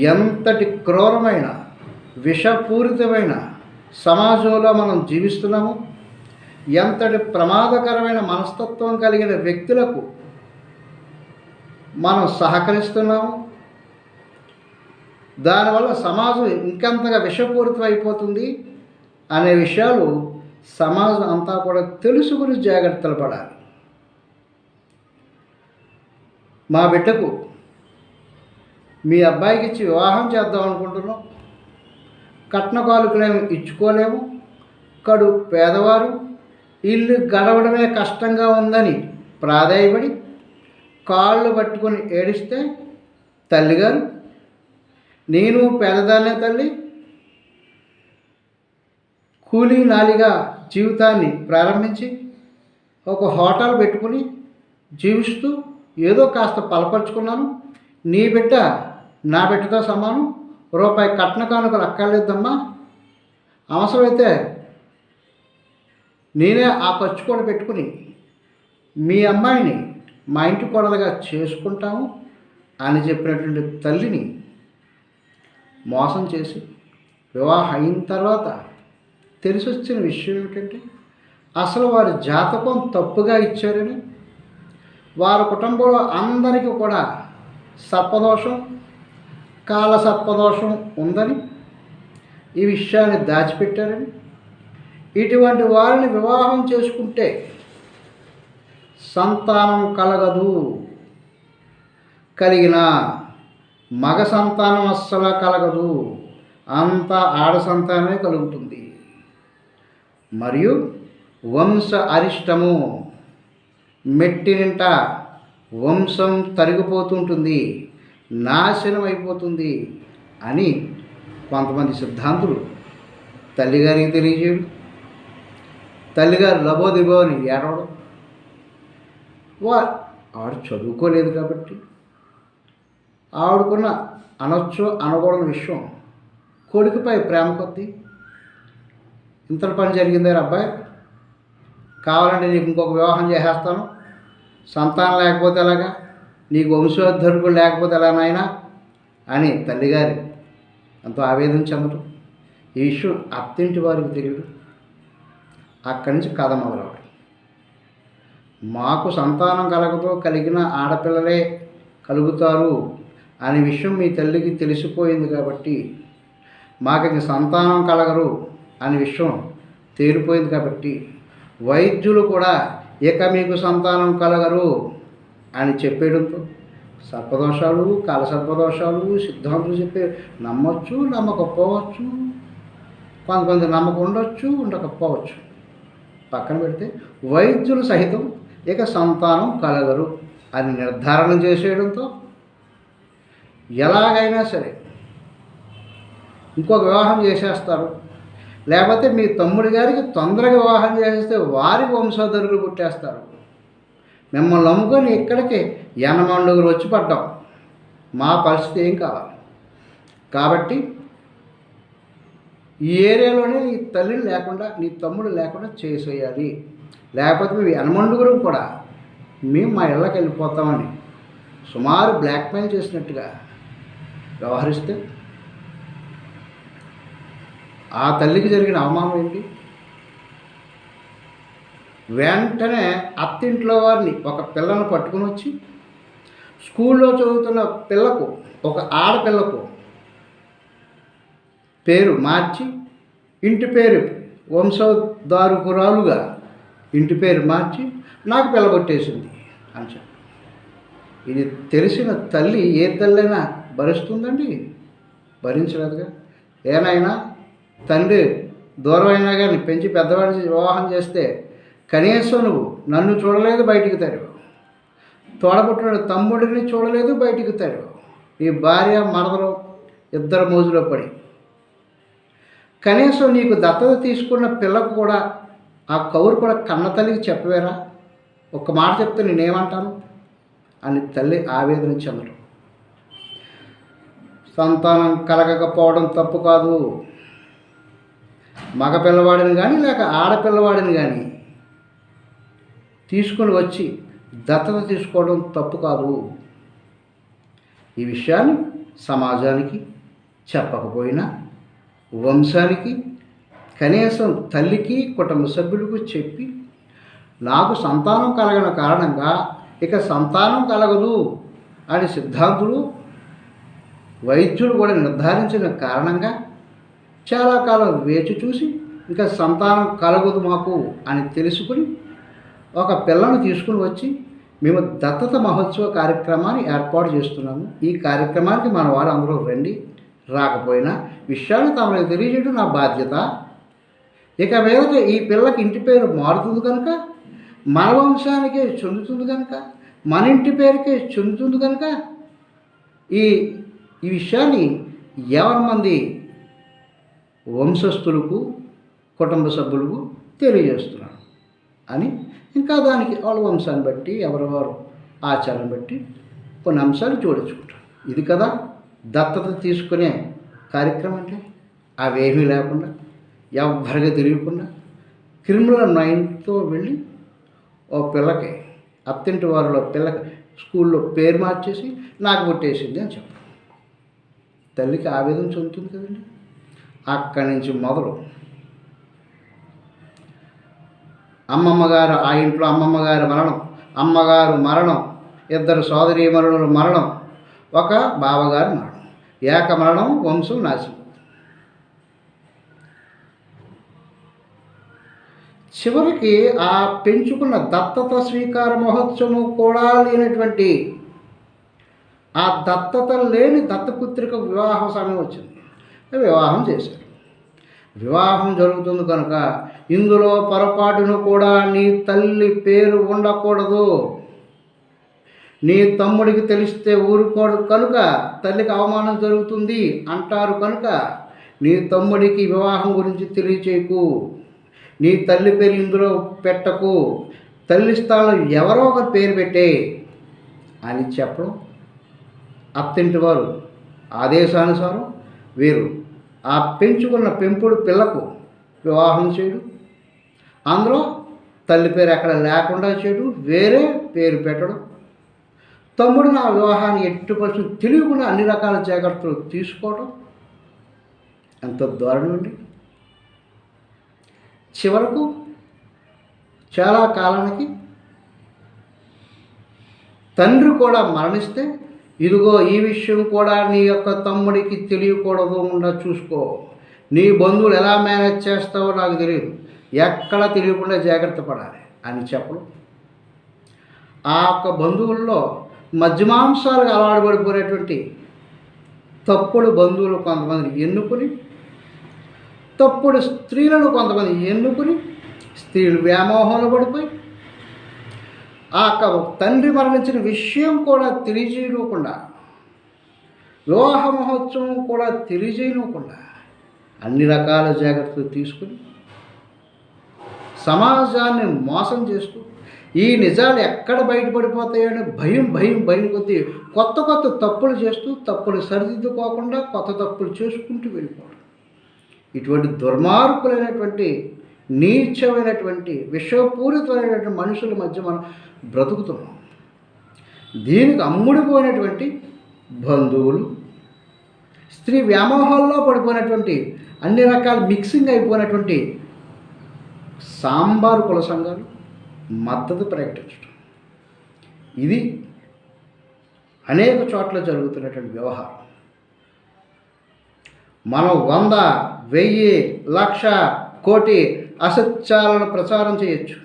ఎంతటి క్రూరమైన విషపూరితమైన సమాజంలో మనం జీవిస్తున్నాము ఎంతటి ప్రమాదకరమైన మనస్తత్వం కలిగిన వ్యక్తులకు మనం సహకరిస్తున్నాము దానివల్ల సమాజం ఇంకెంతగా విషపూరితం అయిపోతుంది అనే విషయాలు సమాజం అంతా కూడా తెలుసుకుని జాగ్రత్తలు పడాలి. మా బిడ్డకు మీ అబ్బాయికి ఇచ్చి వివాహం చేద్దాం అనుకుంటున్నాం. కట్న కాలుకలేమి ఇచ్చుకోలేము. కడు పేదవారు. ఇల్లు గడవడమే కష్టంగా ఉందని ప్రాధాయపడి కాళ్ళు పట్టుకొని ఏడిస్తే తల్లిగారు నేను పేదదాన్నే తల్లి. కూలీ నాలిగా జీవితాన్ని ప్రారంభించి ఒక హోటల్ పెట్టుకుని జీవిస్తూ ఏదో కాస్త బలపరుచుకున్నాను నీ బిడ్డ నా బిడ్డతో సమానం. రూపాయి కట్న కానుకలు అక్కర్లేదమ్మా. అవసరమైతే నేనే ఆ ఖర్చు కూడా పెట్టుకుని మీ అమ్మాయిని మా ఇంటి కోడలుగా చేసుకుంటాము అని చెప్పినటువంటి తల్లిని మోసం చేసి వివాహం అయిన తర్వాత తెలిసి వచ్చిన విషయం ఏమిటంటే అసలు వారి జాతకం తప్పుగా ఇచ్చారని వారి కుటుంబంలో అందరికీ కూడా సర్పదోషం కాల సర్పదోషం ఉందని ఈ విషయాన్ని దాచిపెట్టారని. ఇటువంటి వారిని వివాహం చేసుకుంటే సంతానం కలగదు. కలిగిన మగ సంతానం అస్సలు కలగదు. అంతా ఆడ సంతానమే కలుగుతుంది. మరియు వంశ అరిష్టము మెట్టినింట వంశం తరిగిపోతుంటుంది. నాశనం అయిపోతుంది అని కొంతమంది సిద్ధాంతులు తల్లిగారికి తెలియజేయడం తల్లిగారు లబోదిబో అని ఏడవడం. వా ఆవిడ చదువుకోలేదు కాబట్టి ఆవిడకున్న అనొచ్చు అనకూడని విషయం కొడుకుపై ప్రేమ కొద్ది ఇంత పని జరిగిందే అబ్బాయి కావాలంటే నీకు ఇంకొక వివాహం చేసేస్తాను సంతానం లేకపోతే ఎలాగా? నీకు వంశోద్ధరుడు లేకపోతే ఎలా నాయనా? అని తల్లిగారి ఎంతో ఆవేదన చెందడం ఈ విషయం అత్తింటి వారికి తెలియదు అక్కడి నుంచి కథ మొదలవడం. మాకు సంతానం కలగతో కలిగిన ఆడపిల్లలే కలుగుతారు అనే విషయం మీ తల్లికి తెలిసిపోయింది కాబట్టి మాకు ఇంక సంతానం కలగరు అనే విషయం తేలిపోయింది కాబట్టి వైద్యులు కూడా ఇక మీకు సంతానం కలగరు అని చెప్పేయడంతో సర్పదోషాలు కాల సర్పదోషాలు సిద్ధాంతులు చెప్పే నమ్మొచ్చు నమ్మకపోవచ్చు కొంతమంది నమ్మకం ఉండొచ్చు ఉండకపోవచ్చు. పక్కన పెడితే వైద్యులు సహితం ఇక సంతానం కలగరు అని నిర్ధారణ చేసేయడంతో ఎలాగైనా సరే ఇంకొక వివాహం చేసేస్తారు. లేకపోతే మీ తమ్ముడి గారికి తొందరగా వివాహం చేసేస్తే వారి వంశోధరులు పుట్టేస్తారు మిమ్మల్ని నమ్ముకొని ఇక్కడికి ఎనమండుగురు వచ్చి పడ్డాం. మా పరిస్థితి ఏం కావాలి? కాబట్టి ఈ ఏరియాలోనే నీ తల్లిని లేకుండా నీ తమ్ముడు లేకుండా చేసేయాలి. లేకపోతే మేము ఎనమండుగురం కూడా. మేము మా ఇళ్ళకి వెళ్ళిపోతామని సుమారు బ్లాక్మెయిల్ చేసినట్టుగా వ్యవహరిస్తే ఆ తల్లికి జరిగిన అవమానం ఏంటి? వెంటనే అత్తింట్లో వారిని ఒక పిల్లను పట్టుకుని వచ్చి స్కూల్లో చదువుతున్న పిల్లకు ఒక ఆడపిల్లకు పేరు మార్చి ఇంటి పేరు వంశదారుపురాలుగా ఇంటి పేరు మార్చి నాకు పిల్లగొట్టేసింది అని చెప్పి. ఇది తెలిసిన తల్లి ఏ తల్లైనా భరిస్తుందండి? భరించలేదుగా. ఏనైనా తండ్రి దూరమైనా కానీ పెంచి పెద్దవాడిని వివాహం చేస్తే కనీసం నువ్వు నన్ను చూడలేదు బయటికి తరివు తోడబుట్టిన తమ్ముడిని చూడలేదు బయటికి తరివు ఈ భార్య మరదలు ఇద్దరు మోజులో పడి. కనీసం నీకు దత్తత తీసుకున్న పిల్లకు కూడా ఆ కౌరు కూడా కన్న తల్లికి చెప్పవేరా? ఒక్క మాట చెప్తే నేనేమంటాను? అని తల్లి ఆవేదన చెందడం సంతానం కలగకపోవడం తప్పు కాదు. మగ పిల్లవాడిని కానీ లేక ఆడపిల్లవాడిని కానీ తీసుకొని వచ్చి దత్తత తీసుకోవడం తప్పు కాదు. ఈ విషయాన్ని సమాజానికి చెప్పకపోయినా వంశానికి కనీసం తల్లికి కుటుంబ సభ్యులకు చెప్పి నాకు సంతానం కలగని కారణంగా ఇక సంతానం కలగదు అని సిద్ధాంతులు వైద్యులు కూడా నిర్ధారించిన కారణంగా చాలా కాలం వేచి చూసి ఇంకా సంతానం కలగదు మాకు అని తెలుసుకుని ఒక పిల్లను తీసుకుని వచ్చి మేము దత్తత మహోత్సవ కార్యక్రమాన్ని ఏర్పాటు చేస్తున్నాము. ఈ కార్యక్రమానికి మన వారు అందరూ రండి. రాకపోయినా విషయాన్ని తమకు తెలియజేయడం నా బాధ్యత. ఇక మీదట ఈ పిల్లకి ఇంటి పేరు మారుతుంది కనుక మన వంశానికే చెందుతుంది కనుక మన ఇంటి పేరుకే చెందుతుంది కనుక ఈ ఈ విషయాన్ని ఎవరి మంది వంశస్థులకు కుటుంబ సభ్యులకు తెలియజేస్తున్నాను. అని ఇంకా దానికి వాళ్ళ వంశాన్ని బట్టి ఎవరెవరు ఆచారం బట్టి కొన్ని అంశాలు జోడించుకుంటారు. ఇది కదా దత్తత తీసుకునే కార్యక్రమం అంటే. అవేమీ లేకుండా ఎవ్వరిగా తిరగకుండా క్రిమినల్ మైండ్తో వెళ్ళి ఓ పిల్లకి అత్తింటి వారిలో పిల్లకి స్కూల్లో పేరు మార్చేసి నాకు పుట్టేసింది అని చెప్పారు తల్లికి ఆవేదన చెందుతుంది కదండి. అక్కడి నుంచి మొదలు అమ్మమ్మ గారు ఆ ఇంట్లో అమ్మమ్మ గారి మరణం అమ్మగారు మరణం ఇద్దరు సోదరీమణుల మరణం ఒక బావగారి మరణం. ఏక మరణం వంశం నాశనం. చివరికి ఆ పెంచుకున్న దత్తత స్వీకార మహోత్సవం కూడా లేనటువంటి ఆ దత్తత లేని దత్తపుత్రిక వివాహ సమయం వచ్చింది. వివాహం చేశారు. వివాహం జరుగుతుంది కనుక ఇందులో పొరపాటును కూడా నీ తల్లి పేరు ఉండకూడదు. నీ తమ్ముడికి తెలిస్తే ఊరుకోడు కనుక తల్లికి అవమానం జరుగుతుంది అంటారు కనుక నీ తమ్ముడికి వివాహం గురించి తెలియచేయకు. నీ తల్లి పేరు ఇందులో పెట్టకు. తల్లి స్థానంలో ఎవరో ఒక పేరు పెట్టే అని చెప్పడం అత్తింటి వారు ఆదేశానుసారం వీరు ఆ పెంచుకున్న పెంపుడు పిల్లకు వివాహం చేయడం. అందులో తల్లి పేరు ఎక్కడ లేకుండా చేయడం వేరే పేరు పెట్టడం. తమ్ముడు నా వివాహాన్ని ఎట్టి పరిస్థితి తెలియకుండా అన్ని రకాల జాగ్రత్తలు తీసుకోవడం ఎంత దారుణం అండి చివరకు చాలా కాలానికి తండ్రి కూడా మరణిస్తే ఇదిగో ఈ విషయం కూడా నీ యొక్క తమ్ముడికి తెలియకూడదు ఉండా చూసుకో. నీ బంధువులు ఎలా మేనేజ్ చేస్తావో నాకు తెలియదు. ఎక్కడ తెలియకుండా జాగ్రత్త పడాలి అని చెప్పడం. ఆ యొక్క బంధువుల్లో మధ్యమాంసాలకు అలవాటు పడిపోయేటువంటి తప్పుడు బంధువులు కొంతమందిని ఎన్నుకొని తప్పుడు స్త్రీలను కొంతమంది ఎన్నుకుని స్త్రీలు వ్యామోహంలో పడిపోయి ఆ తండ్రి మరణించిన విషయం కూడా తెలియజేయకుండా వివాహ మహోత్సవం కూడా తెలియజేయకుండా అన్ని రకాల జాగ్రత్తలు తీసుకుని సమాజాన్ని మోసం చేస్తూ ఈ నిజాలు ఎక్కడ బయటపడిపోతాయని భయం భయం భయం కొద్దీ కొత్త కొత్త తప్పులు చేస్తూ తప్పులు సరిదిద్దుకోకుండా కొత్త తప్పులు చేసుకుంటూ వెళ్ళిపోవడం. ఇటువంటి దుర్మార్గులైనటువంటి నీచమైనటువంటి విషపూరితమైనటువంటి మనుషుల మధ్య మనం బ్రతుకుతున్నాం. దీనికి అమ్ముడిపోయినటువంటి బంధువులు స్త్రీ వ్యామోహాల్లో పడిపోయినటువంటి అన్ని రకాల మిక్సింగ్ అయిపోయినటువంటి సాంబారు కుల సంఘాలు మద్దతు ప్రకటించడం ఇది అనేక చోట్ల జరుగుతున్నటువంటి వ్యవహారం. మనం వంద వెయ్యి లక్ష కోటి అసత్యాలను ప్రచారం చేయొచ్చు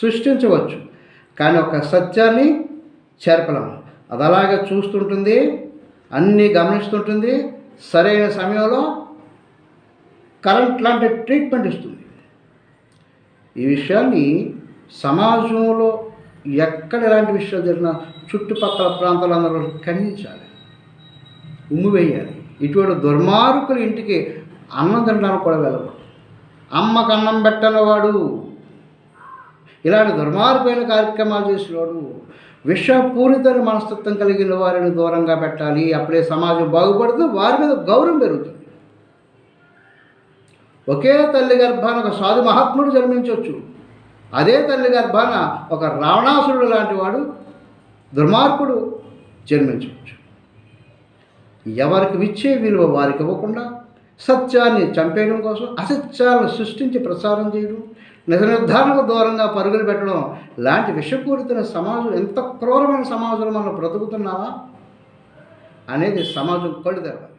సృష్టించవచ్చు. కానీ ఒక సత్యాన్ని చేర్పలేము అది అలాగే చూస్తుంటుంది అన్నీ గమనిస్తుంటుంది. సరైన సమయంలో కరెంట్ లాంటి ట్రీట్మెంట్ ఇస్తుంది. ఈ విషయాన్ని సమాజంలో ఎక్కడ ఎలాంటి విషయాలు జరిగినా చుట్టుపక్కల ప్రాంతాలందరూ ఖండించాలి. ఉమ్మివేయాలి ఇటువంటి దుర్మార్గుల ఇంటికి అన్నం తినడానికి కూడా వెళ్ళకూడదు. అమ్మకు అన్నం పెట్టనవాడు ఇలాంటి దుర్మార్గమైన కార్యక్రమాలు చేసేవాడు విషపూరిత మనస్తత్వం కలిగిన వారిని దూరంగా పెట్టాలి. అప్పుడే సమాజం బాగుపడుతూ వారి మీద గౌరవం పెరుగుతుంది. ఒకే తల్లి గర్భాన ఒక సాధు మహాత్ముడు జన్మించవచ్చు అదే తల్లి గర్భాన ఒక రావణాసురుడు లాంటి వాడు దుర్మార్గుడు జన్మించవచ్చు ఎవరికి ఇచ్చే విలువ వారికి ఇవ్వకుండా సత్యాన్ని చంపేయడం కోసం అసత్యాలను సృష్టించి ప్రసారం చేయడం నిజ నిర్ధారణకు దూరంగా పరుగులు పెట్టడం లాంటి విషపూరితమైన సమాజం ఎంత క్రూరమైన సమాజంలో మనం బ్రతుకుతున్నావా? అనేది సమాజం కళ్ళు తెరవాలి.